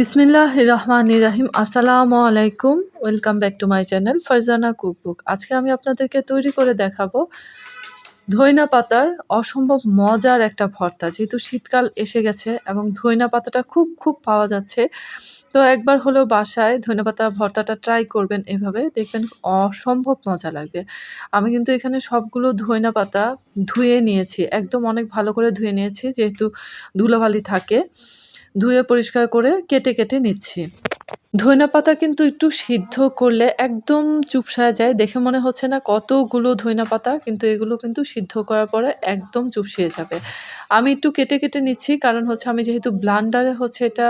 বিসমিল্লাহ রহমান রাহিম আসসালামু আলাইকুম, welcome back to my channel Farzana cookbook. আজকে আমি আপনাদেরকে তৈরি করে দেখাবো ধইনা পাতার অসম্ভব মজার একটা ভর্তা, যেহেতু শীতকাল এসে গেছে এবং ধইনা পাতাটা খুব খুব পাওয়া যাচ্ছে। তো একবার হলো বাসায় ধইনা পাতা ভর্তাটা ট্রাই করবেন এভাবে, দেখবেন অসম্ভব মজা লাগবে। আমি কিন্তু এখানে সবগুলো ধইনা পাতা ধুয়ে নিয়েছি, একদম অনেক ভালো করে ধুয়ে নিয়েছি, যেহেতু ধুলোবালি থাকে। ধুয়ে পরিষ্কার করে কেটে কেটে নিচ্ছি। ধইনা পাতা কিন্তু একটু সিদ্ধ করলে একদম চুপসায় যায়। দেখে মনে হচ্ছে না কতগুলো ধইনা পাতা কিন্তু এগুলো কিন্তু সিদ্ধ করার পরে একদম চুপসিয়ে যাবে। আমি একটু কেটে কেটে নিচ্ছি, কারণ হচ্ছে আমি যেহেতু ব্লান্ডারে হচ্ছে এটা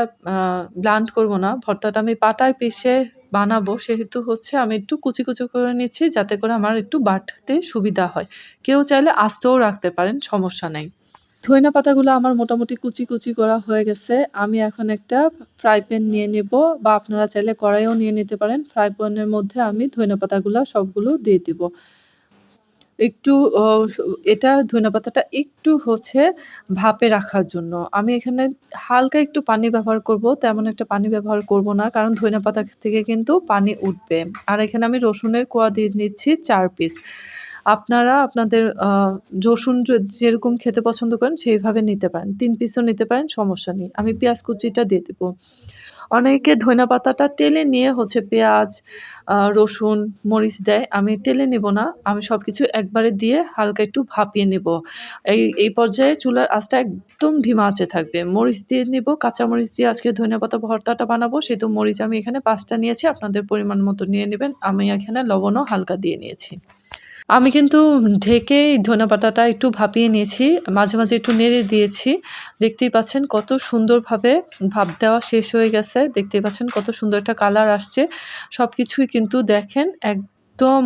ব্লান্ড করব না, ভর্তাটা আমি পাটায় পিষে বানাবো, সেহেতু হচ্ছে আমি একটু কুচি কুচি করে নিচ্ছি, যাতে করে আমার একটু বাটতে সুবিধা হয়। কেউ চাইলে আস্তেও রাখতে পারেন, সমস্যা নেই। ধইনা পাতাগুলো আমার মোটামুটি কুচি কুচি করা হয়ে গেছে। আমি এখন একটা ফ্রাই প্যান নিয়ে নেব বা আপনারা চাইলে কড়াইও নিয়ে নিতে পারেন। ফ্রাই প্যানের মধ্যে আমি ধইনা পাতাগুলো সবগুলো দিয়ে দেব। একটু এটা ধইনা পাতাটা একটু হচ্ছে ভাপে রাখার জন্য। আমি এখানে হালকা একটু পানি ব্যবহার করব, তেমন একটা পানি ব্যবহার করব না, কারণ ধইনা পাতা থেকে কিন্তু পানি উঠবে। আর এখানে আমি রসুনের কোয়া দিয়ে নিচ্ছি চার পিস। আপনারা আপনাদের রসুন যেরকম খেতে পছন্দ করেন সেইভাবে নিতে পারেন। তিন পিসও নিতে পারেন, সমস্যা নেই। আমি পেঁয়াজ কুচিটা দিয়ে দেবো। অনেকে ধনিয়া পাতাটা টেলে নিয়ে হচ্ছে পেঁয়াজ রসুন, মরিচ দেয়। আমি টেলে নেব না। আমি সব কিছু একবারে দিয়ে হালকা একটু ভাপিয়ে নেব। এই এই পর্যায়ে চুলার আঁচটা একদম ধিমা আঁচে থাকবে। মরিচ দিয়ে নেব কাঁচা মরিচ দিয়ে আজকে ধনিয়া পাতা ভর্তাটা বানাবো। সেহেতু মরিচ আমি এখানে পাঁচটা নিয়েছি। আপনাদের পরিমাণ মতো নিয়ে নেবেন। আমি এখানে লবণও হালকা দিয়ে নিয়েছি। আমি কিন্তু ঢেকে ধনে পাতাটা একটু ভাপিয়ে নিয়েছি, মাঝে মাঝে একটু নেড়ে দিয়েছি। দেখতেই পাচ্ছেন কত সুন্দরভাবে ভাপ দেওয়া শেষ হয়ে গেছে। দেখতেই পাচ্ছেন কত সুন্দর একটা কালার আসছে। সব কিছুই কিন্তু দেখেন এক একদম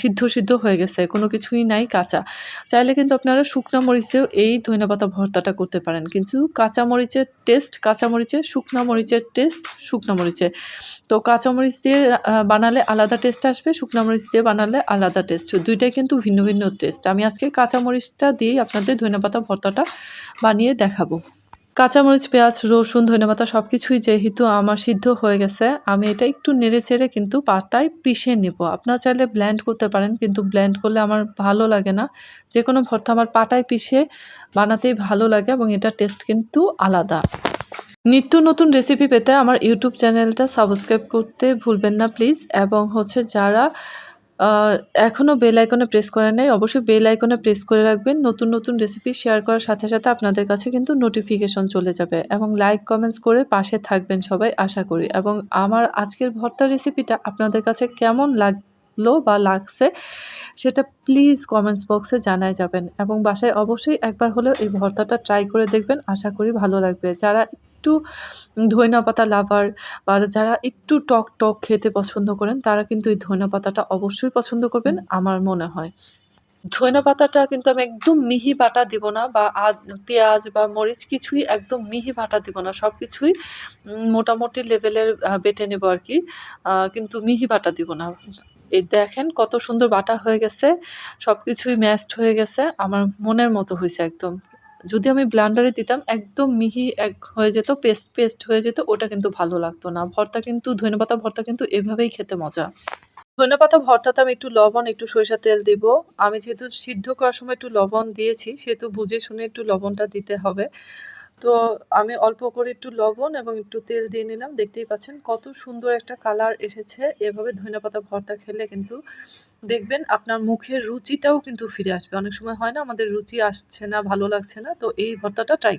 সিদ্ধ সিদ্ধ হয়ে গেছে, কোনো কিছুই নাই কাঁচা। চাইলে কিন্তু আপনারা শুকনা মরিচ দিয়েও এই ধনেপাতা ভর্তাটা করতে পারেন। কিন্তু কাঁচা মরিচের টেস্ট, কাঁচা মরিচের শুকনা মরিচের টেস্ট, শুকনা মরিচের। তো কাঁচা মরিচ দিয়ে বানালে আলাদা টেস্ট আসবে, শুকনা মরিচ দিয়ে বানালে আলাদা টেস্ট। দুইটাই কিন্তু ভিন্ন ভিন্ন টেস্ট। আমি আজকে কাঁচা মরিচটা দিয়েই আপনাদের ধনেপাতা ভর্তাটা বানিয়ে দেখাবো। কাঁচামরিচ, পেঁয়াজ, রসুন, ধনেপাতা সব কিছুই যেহেতু আমার সিদ্ধ হয়ে গেছে, আমি এটা একটু নেড়ে চেড়ে কিন্তু পাটায় পিষে নেব। আপনারা চাইলে ব্ল্যান্ড করতে পারেন, কিন্তু ব্ল্যান্ড করলে আমার ভালো লাগে না। যে কোনো ভর্তা আমার পাটায় পিষে বানাতেই ভালো লাগে এবং এটার টেস্ট কিন্তু আলাদা। নিত্য নতুন রেসিপি পেতে আমার ইউটিউব চ্যানেলটা সাবস্ক্রাইব করতে ভুলবেন না প্লিজ এবং হচ্ছে যারা এখনও বেল আইকনে প্রেস করে নেই। অবশ্যই বেল আইকনে প্রেস করে রাখবেন। নতুন নতুন রেসিপি শেয়ার করার সাথে সাথে আপনাদের কাছে কিন্তু নোটিফিকেশন চলে যাবে এবং লাইক কমেন্টস করে পাশে থাকবেন সবাই, আশা করি। এবং আমার আজকের ভর্তা রেসিপিটা আপনাদের কাছে কেমন লাগ লাগল বা লাগছে, সেটা প্লিজ কমেন্টস বক্সে জানায় যাবেন। এবং বাসায় অবশ্যই একবার হলেও এই ভর্তাটা ট্রাই করে দেখবেন। আশা করি ভালো লাগবে। যারা একটু ধইনা পাতা লাভার বা যারা একটু টক টক খেতে পছন্দ করেন, তারা কিন্তু এই ধইনা পাতাটা অবশ্যই পছন্দ করবেন, আমার মনে হয়। ধইনা পাতাটা কিন্তু আমি একদম মিহি বাটা দিব না বা পেঁয়াজ বা মরিচ কিছুই একদম মিহি বাটা দিব না সব কিছুই মোটামুটি লেভেলের বেটে নেব আর কি কিন্তু মিহি বাটা দিব না। এই দেখেন কত সুন্দর বাটা হয়ে গেছে সব কিছুই ম্যাশড হয়ে গেছে, আমার মনের মতো হয়েছে একদম। যদি আমি ব্লান্ডারে দিতাম, একদম মিহি এক হয়ে যেত পেস্ট পেস্ট হয়ে যেত, ওটা কিন্তু ভালো লাগতো না। ভর্তা কিন্তু ধনেপাতা ভর্তা কিন্তু এভাবেই খেতে মজা। ধনেপাতা ভর্তাতে আমি একটু লবণ, একটু সরিষা তেল দিব। আমি যেহেতু সিদ্ধ করার সময় একটু লবণ দিয়েছি, সেহেতু বুঝে শুনে একটু লবণটা দিতে হবে। তো আমি অল্প করে একটু লবণ এবং একটু তেল দিয়ে নিলাম। দেখতেই পাচ্ছেন কত সুন্দর একটা কালার এসেছে। এভাবে ধনেপাতা ভর্তা খেলে কিন্তু দেখবেন আপনার মুখের রুচিটাও কিন্তু ফিরে আসবে। অনেক সময় হয় না, আমাদের রুচি আসছে না, ভালো লাগছে না, তো এই ভর্তাটা ট্রাই